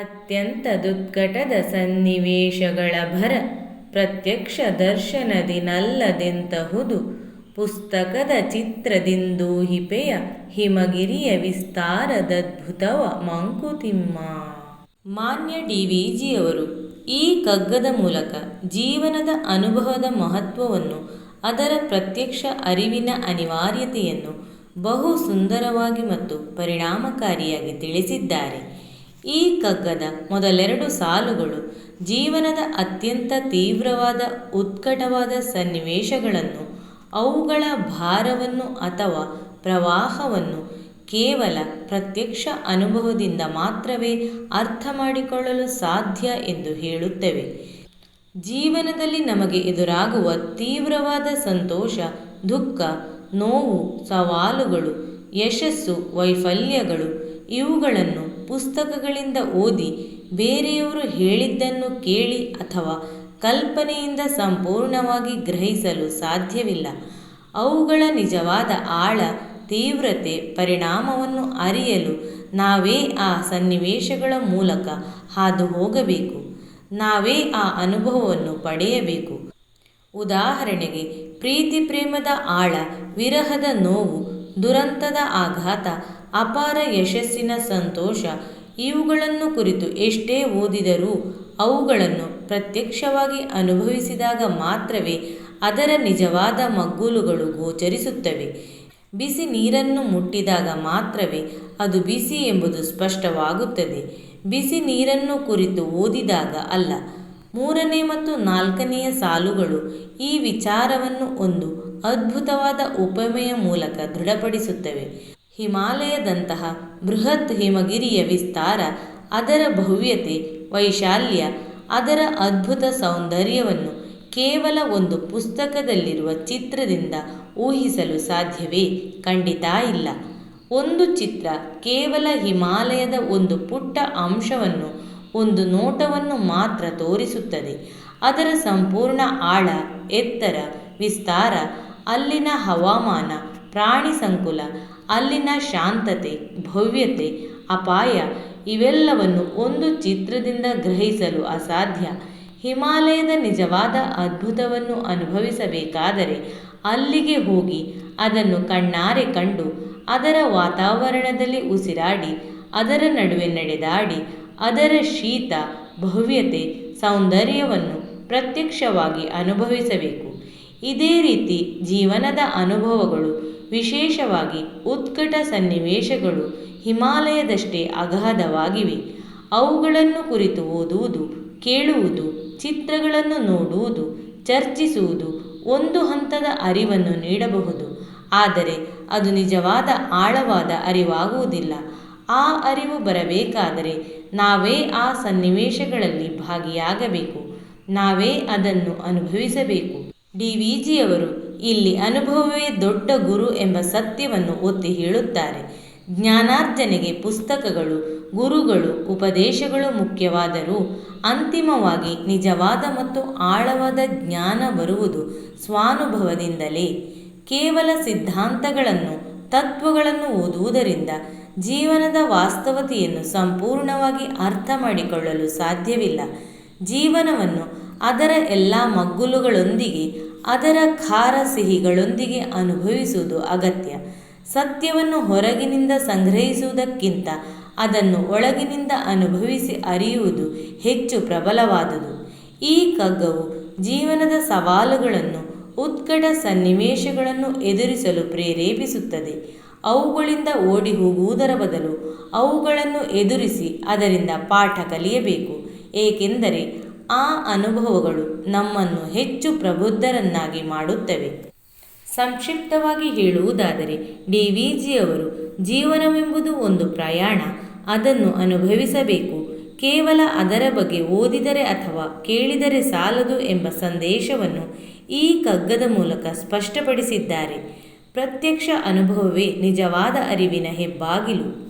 ಅತ್ಯಂತ ದುತ್ಕಟದ ಸನ್ನಿವೇಶಗಳ ಭರ, ಪ್ರತ್ಯಕ್ಷ ದರ್ಶನದಿನಲ್ಲದೆಂತಹುದು ಪುಸ್ತಕದ ಪುಸ್ತಕದ ಚಿತ್ರದಿಂದೂಹಿಪೆಯ ಹಿಮಗಿರಿಯ ವಿಸ್ತಾರದದ್ಭುತವ ಮಂಕುತಿಮ್ಮ. ಮಾನ್ಯ ಡಿ ವಿ ಜಿಯವರು ಈ ಕಗ್ಗದ ಮೂಲಕ ಜೀವನದ ಅನುಭವದ ಮಹತ್ವವನ್ನು, ಅದರ ಪ್ರತ್ಯಕ್ಷ ಅರಿವಿನ ಅನಿವಾರ್ಯತೆಯನ್ನು ಬಹು ಸುಂದರವಾಗಿ ಮತ್ತು ಪರಿಣಾಮಕಾರಿಯಾಗಿ ತಿಳಿಸಿದ್ದಾರೆ. ಈ ಕಗ್ಗದ ಮೊದಲೆರಡು ಸಾಲುಗಳು ಜೀವನದ ಅತ್ಯಂತ ತೀವ್ರವಾದ ಉತ್ಕಟವಾದ ಸನ್ನಿವೇಶಗಳನ್ನು, ಅವುಗಳ ಭಾರವನ್ನು ಅಥವಾ ಪ್ರವಾಹವನ್ನು ಕೇವಲ ಪ್ರತ್ಯಕ್ಷ ಅನುಭವದಿಂದ ಮಾತ್ರವೇ ಅರ್ಥ ಮಾಡಿಕೊಳ್ಳಲು ಸಾಧ್ಯ ಎಂದು ಹೇಳುತ್ತವೆ. ಜೀವನದಲ್ಲಿ ನಮಗೆ ಎದುರಾಗುವ ತೀವ್ರವಾದ ಸಂತೋಷ, ದುಃಖ, ನೋವು, ಸವಾಲುಗಳು, ಯಶಸ್ಸು, ವೈಫಲ್ಯಗಳು ಇವುಗಳನ್ನು ಪುಸ್ತಕಗಳಿಂದ ಓದಿ ಬೇರೆಯವರು ಹೇಳಿದ್ದನ್ನು ಕೇಳಿ ಅಥವಾ ಕಲ್ಪನೆಯಿಂದ ಸಂಪೂರ್ಣವಾಗಿ ಗ್ರಹಿಸಲು ಸಾಧ್ಯವಿಲ್ಲ. ಅವುಗಳ ನಿಜವಾದ ಆಳ, ತೀವ್ರತೆ, ಪರಿಣಾಮವನ್ನು ಅರಿಯಲು ನಾವೇ ಆ ಸನ್ನಿವೇಶಗಳ ಮೂಲಕ ಹಾದು ಹೋಗಬೇಕು ನಾವೇ ಆ ಅನುಭವವನ್ನು ಪಡೆಯಬೇಕು. ಉದಾಹರಣೆಗೆ, ಪ್ರೀತಿ ಪ್ರೇಮದ ಆಳ, ವಿರಹದ ನೋವು, ದುರಂತದ ಆಘಾತ ಅಪಾರ ಯಶಸ್ಸಿನ ಸಂತೋಷ. ಇವುಗಳನ್ನು ಕುರಿತು ಎಷ್ಟೇ ಓದಿದರೂ ಅವುಗಳನ್ನು ಪ್ರತ್ಯಕ್ಷವಾಗಿ ಅನುಭವಿಸಿದಾಗ ಮಾತ್ರವೇ ಅದರ ನಿಜವಾದ ಮಗ್ಗುಲುಗಳು ಗೋಚರಿಸುತ್ತವೆ. ಬಿಸಿ ನೀರನ್ನು ಮುಟ್ಟಿದಾಗ ಮಾತ್ರವೇ ಅದು ಬಿಸಿ ಎಂಬುದು ಸ್ಪಷ್ಟವಾಗುತ್ತದೆ. ಬಿಸಿ ನೀರನ್ನು ಕುರಿತು ಓದಿದಾಗ ಅಲ್ಲ, ಮೂರನೇ ಮತ್ತು ನಾಲ್ಕನೆಯ ಸಾಲುಗಳು ಈ ವಿಚಾರವನ್ನು ಒಂದು ಅದ್ಭುತವಾದ ಉಪಮೆಯ ಮೂಲಕ ದೃಢಪಡಿಸುತ್ತವೆ. ಹಿಮಾಲಯದಂತಹ ಬೃಹತ್ ಹಿಮಗಿರಿಯ ವಿಸ್ತಾರ, ಅದರ ಭವ್ಯತೆ, ವೈಶಾಲ್ಯ, ಅದರ ಅದ್ಭುತ ಸೌಂದರ್ಯವನ್ನು ಕೇವಲ ಒಂದು ಪುಸ್ತಕದಲ್ಲಿರುವ ಚಿತ್ರದಿಂದ ಊಹಿಸಲು ಸಾಧ್ಯವೇ? ಖಂಡಿತ ಇಲ್ಲ. ಒಂದು ಚಿತ್ರ ಕೇವಲ ಹಿಮಾಲಯದ ಒಂದು ಪುಟ್ಟ ಅಂಶವನ್ನು, ಒಂದು ನೋಟವನ್ನು ಮಾತ್ರ ತೋರಿಸುತ್ತದೆ. ಅದರ ಸಂಪೂರ್ಣ ಆಳ, ಎತ್ತರ, ವಿಸ್ತಾರ, ಅಲ್ಲಿನ ಹವಾಮಾನ, ಪ್ರಾಣಿ ಸಂಕುಲ ಅಲ್ಲಿನ ಶಾಂತತೆ, ಭವ್ಯತೆ, ಅಪಾಯ ಇವೆಲ್ಲವನ್ನು ಒಂದು ಚಿತ್ರದಿಂದ ಗ್ರಹಿಸಲು ಅಸಾಧ್ಯ. ಹಿಮಾಲಯದ ನಿಜವಾದ ಅದ್ಭುತವನ್ನು ಅನುಭವಿಸಬೇಕಾದರೆ ಅಲ್ಲಿಗೆ ಹೋಗಿ ಅದನ್ನು ಕಣ್ಣಾರೆ ಕಂಡು ಅದರ ವಾತಾವರಣದಲ್ಲಿ ಉಸಿರಾಡಿ, ಅದರ ನಡುವೆ ನಡೆದಾಡಿ, ಅದರ ಶೀತ, ಭವ್ಯತೆ, ಸೌಂದರ್ಯವನ್ನು ಪ್ರತ್ಯಕ್ಷವಾಗಿ ಅನುಭವಿಸಬೇಕು. ಇದೇ ರೀತಿ ಜೀವನದ ಅನುಭವಗಳು ವಿಶೇಷವಾಗಿ ಉತ್ಕಟ ಸನ್ನಿವೇಶಗಳು ಹಿಮಾಲಯದಷ್ಟೇ ಅಗಾಧವಾಗಿವೆ. ಅವುಗಳನ್ನು ಕುರಿತು ಓದುವುದು, ಕೇಳುವುದು, ಚಿತ್ರಗಳನ್ನು ನೋಡುವುದು, ಚರ್ಚಿಸುವುದು ಒಂದು ಹಂತದ ಅರಿವನ್ನು ನೀಡಬಹುದು. ಆದರೆ ಅದು ನಿಜವಾದ ಆಳವಾದ ಅರಿವಾಗುವುದಿಲ್ಲ. ಆ ಅರಿವು ಬರಬೇಕಾದರೆ ನಾವೇ ಆ ಸನ್ನಿವೇಶಗಳಲ್ಲಿ ಭಾಗಿಯಾಗಬೇಕು. ನಾವೇ ಅದನ್ನು ಅನುಭವಿಸಬೇಕು. ಡಿ ವಿ ಜಿಯವರು ಇಲ್ಲಿ ಅನುಭವವೇ ದೊಡ್ಡ ಗುರು ಎಂಬ ಸತ್ಯವನ್ನು ಒತ್ತಿ ಹೇಳುತ್ತಾರೆ. ಜ್ಞಾನಾರ್ಜನೆಗೆ ಪುಸ್ತಕಗಳು, ಗುರುಗಳು, ಉಪದೇಶಗಳು ಮುಖ್ಯವಾದರೂ ಅಂತಿಮವಾಗಿ ನಿಜವಾದ ಮತ್ತು ಆಳವಾದ ಜ್ಞಾನ ಬರುವುದು ಸ್ವಾನುಭವದಿಂದಲೇ. ಕೇವಲ ಸಿದ್ಧಾಂತಗಳನ್ನು, ತತ್ವಗಳನ್ನು ಓದುವುದರಿಂದ ಜೀವನದ ವಾಸ್ತವತೆಯನ್ನು ಸಂಪೂರ್ಣವಾಗಿ ಅರ್ಥ ಮಾಡಿಕೊಳ್ಳಲು ಸಾಧ್ಯವಿಲ್ಲ. ಜೀವನವನ್ನು ಅದರ ಎಲ್ಲ ಮಗ್ಗುಲುಗಳೊಂದಿಗೆ, ಅದರ ಖಾರ ಸಿಹಿಗಳೊಂದಿಗೆ ಅನುಭವಿಸುವುದು ಅಗತ್ಯ. ಸತ್ಯವನ್ನು ಹೊರಗಿನಿಂದ ಸಂಗ್ರಹಿಸುವುದಕ್ಕಿಂತ ಅದನ್ನು ಒಳಗಿನಿಂದ ಅನುಭವಿಸಿ ಅರಿಯುವುದು ಹೆಚ್ಚು ಪ್ರಬಲವಾದುದು. ಈ ಕಗ್ಗವು ಜೀವನದ ಸವಾಲುಗಳನ್ನು, ಉತ್ಕಟ ಸನ್ನಿವೇಶಗಳನ್ನು ಎದುರಿಸಲು ಪ್ರೇರೇಪಿಸುತ್ತದೆ. ಅವುಗಳಿಂದ ಓಡಿ ಹೋಗುವುದರ ಬದಲು ಅವುಗಳನ್ನು ಎದುರಿಸಿ ಅದರಿಂದ ಪಾಠ ಕಲಿಯಬೇಕು. ಏಕೆಂದರೆ ಆ ಅನುಭವಗಳು ನಮ್ಮನ್ನು ಹೆಚ್ಚು ಪ್ರಬುದ್ಧರನ್ನಾಗಿ ಮಾಡುತ್ತವೆ. ಸಂಕ್ಷಿಪ್ತವಾಗಿ ಹೇಳುವುದಾದರೆ ಡಿ ವಿ ಜಿಯವರು ಜೀವನವೆಂಬುದು ಒಂದು ಪ್ರಯಾಣ, ಅದನ್ನು ಅನುಭವಿಸಬೇಕು. ಕೇವಲ ಅದರ ಬಗ್ಗೆ ಓದಿದರೆ ಅಥವಾ ಕೇಳಿದರೆ ಸಾಲದು ಎಂಬ ಸಂದೇಶವನ್ನು ಈ ಕಗ್ಗದ ಮೂಲಕ ಸ್ಪಷ್ಟಪಡಿಸಿದ್ದಾರೆ. ಪ್ರತ್ಯಕ್ಷ ಅನುಭವವೇ ನಿಜವಾದ ಅರಿವಿನ ಹೆಬ್ಬಾಗಿಲು.